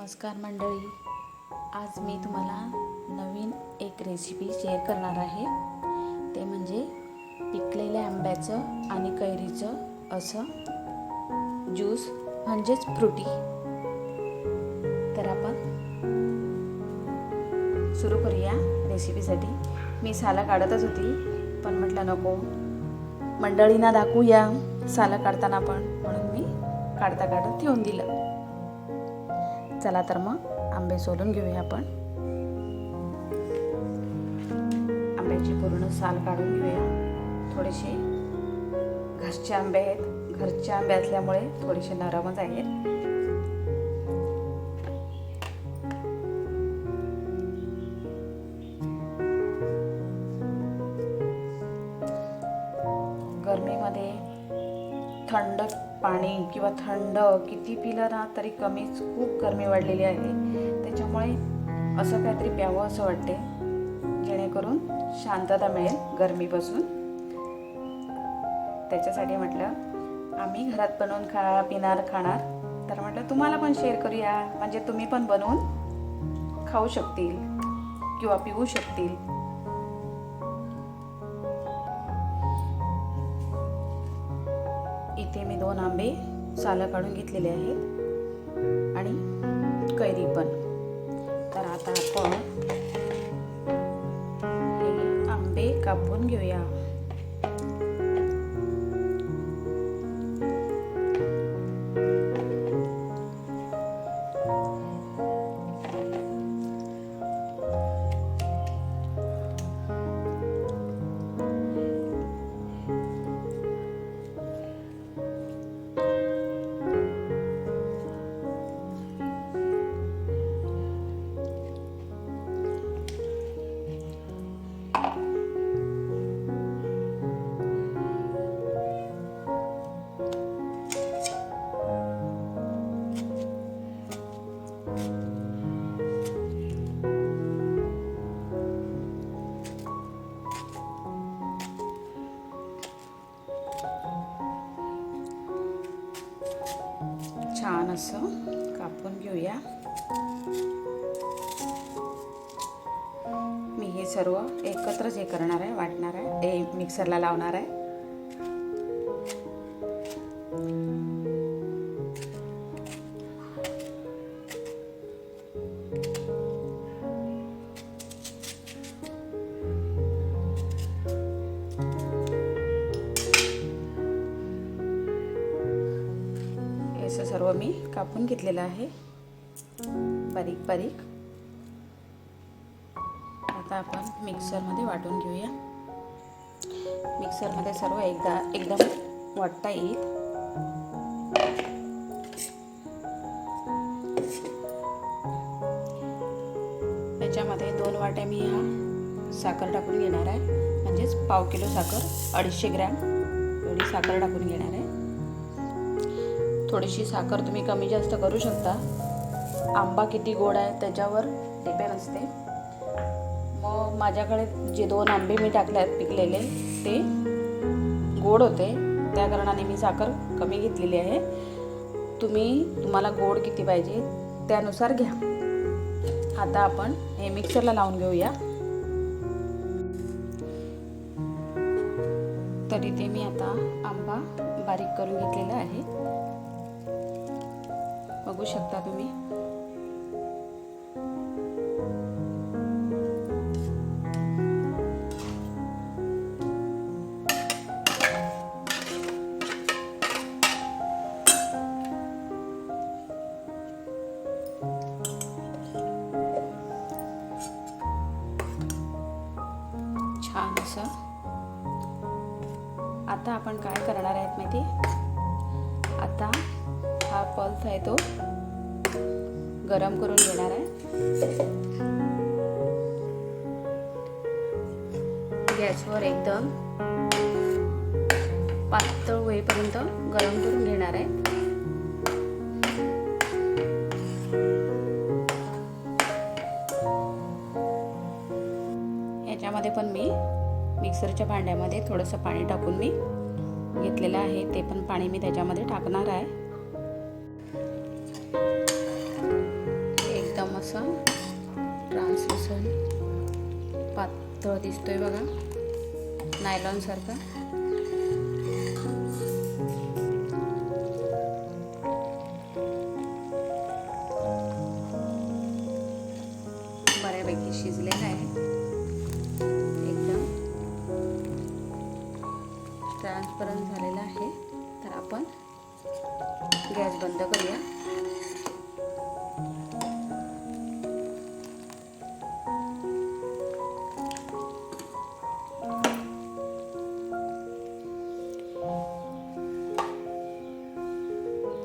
नमस्कार मंडळी. आज मी तुम्हाला नवीन एक रेसिपी शेअर करणार आहे. ते म्हणजे पिकलेल्या आंब्याचं आणि कैरीचं असं ज्यूस म्हणजेच फ्रुटी तर आपण सुरू करूया रेसिपीसाठी मी साला काढतच होती पण म्हटलं नको. मंडळींना दाखवूया सालं काढताना पण म्हणून मी काढता काढत ठेवून दिलं. चला तर मग आंबे सोलून घेऊया आपण. आंब्याची पूर्ण साल काढून घेऊया. थोडेसे घरचे आंबे आहेत. घरचे आंबे असल्यामुळे थोडेसे नरमच आहेत. किंवा थंड किती पिलं ना तरी कमीच खूप गरमी वाढलेली आहे. त्याच्यामुळे असं काहीतरी प्यावं असं वाटते जेणेकरून शांतता मिळेल गरमीपासून. त्याच्यासाठी म्हटलं आम्ही घरात बनवून खा पिणार खाणार. तर म्हटलं तुम्हाला पण शेअर करूया. म्हणजे तुम्ही पण बनवून खाऊ शकतील किंवा पिऊ शकतील. इथे मी दोन आंबे सालं काढून घेतलेले आहेत आणि कैरी पण. तर आता आपण आंबे कापून घेऊया. असं कापून घेऊया. मी हे सर्व एकत्रच हे करणार आहे वाटणार आहे. हे मिक्सरला लावणार आहे. सर्व मी कापून घेतलेलं आहे. बारीक बारीक. आता आपण मिक्सरमध्ये वाटून घेऊया. मिक्सरमध्ये सर्व एकदा एकदम वाटता येईल. याच्यामध्ये दोन वाट्या मी हा साखर टाकून घेणार आहे. म्हणजेच पाव किलो साखर अडीचशे ग्रॅम एवढी साखर टाकून घेणार आहे. थोडीशी साखर तुम्ही कमी जास्त करू शकता. आंबा किती गोड आहे त्याच्यावर डिपेंड असते मग माझ्याकडे जे दोन आंबे मी टाकले आहेत पिकलेले ते गोड होते. त्या कारणाने मी साखर कमी घेतलेली आहे. तुम्ही तुम्हाला गोड किती पाहिजे त्यानुसार घ्या. आता आपण हे मिक्सरला लावून घेऊया. तरी ते मी आता आंबा बारीक करून घेतलेला आहे. बघू शकता तुम्ही. छान असं. आता आपण काय करणार आहेत माहिती? आता हा पल्स आहे तो. गरम करून घेणार आहे. गॅसवर एकदम पातळ होईपर्यंत गरम करून घेणार आहे. याच्यामध्ये पण मी मिक्सरच्या भांड्यामध्ये थोडंसं पाणी टाकून मी घेतलेलं आहे. ते पण पाणी मी त्याच्यामध्ये टाकणार आहे. असा. ट्रान्सलुसन पातळ दिसतोय बघा. नायलॉन सारखा. बऱ्यापैकी शिजलेला आहे. एकदम ट्रान्सपरंट झालेला आहे. तर आपण गॅस बंद करूया.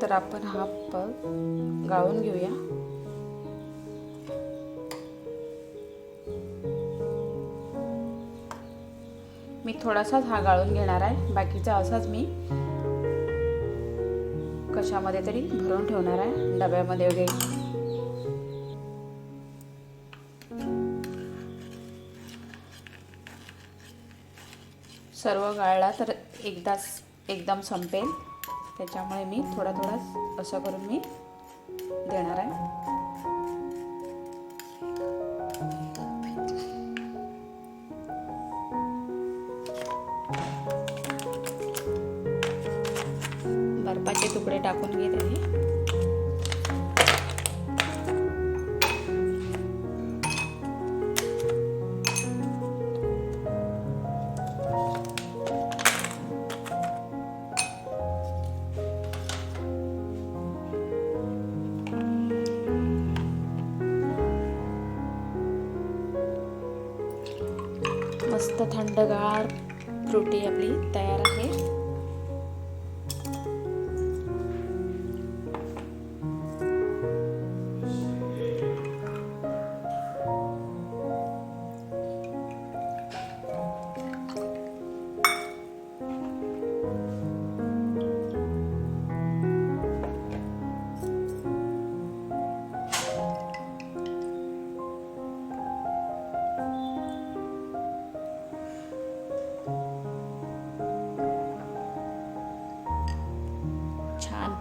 तर आपण हा पग गाळून घेऊया. मी थोडासाच हा गाळून घेणार आहे. बाकीचा असाच मी कशामध्ये तरी भरून ठेवणार आहे डब्यामध्ये वगैरे. सर्व गाळला तर एकदाच एकदम संपेल. त्याच्यामुळे मी थोडा थोडा असं करून मी देणार आहे. बर्फाचे तुकडे टाकून घे त्याने थंडगार रोटी आपली तयार आहे.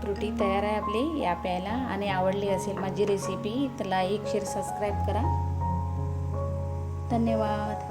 त्रुटी फ्रुटी तयार आहे आपली या प्यायला आणि आवडली असेल माझी रेसिपी तर लाईक शेअर सबस्क्राईब करा. धन्यवाद.